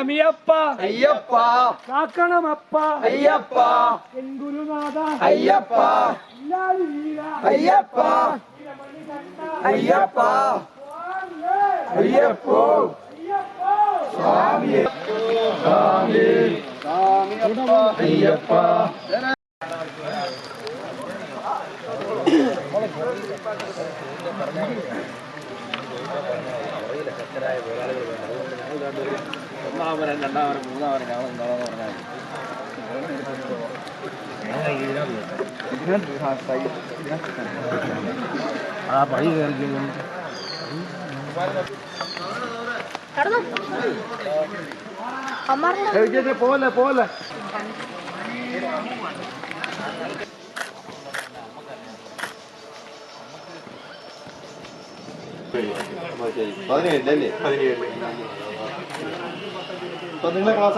சுவாமி அப்பா ஐயப்பா. காக்கணம் அப்பா ஐயப்பா. என் குருநாதா. ஐயப்பா. இல்லாடி வீரா. ஐயப்பா. ஐயப்பா. ஐயப்போ. சுவாமி சாமி. சாமி ഒന്നാമരം രണ്ടാമരം മൂന്നാമരം ഞങ്ങൾ എന്താണെന്ന് പറഞ്ഞാൽ ആ പഴി കയറിക്കും പോലെ പോലെ പതിനേഴല്ലേ പതിനേഴ് ตัวนึงเลยครับ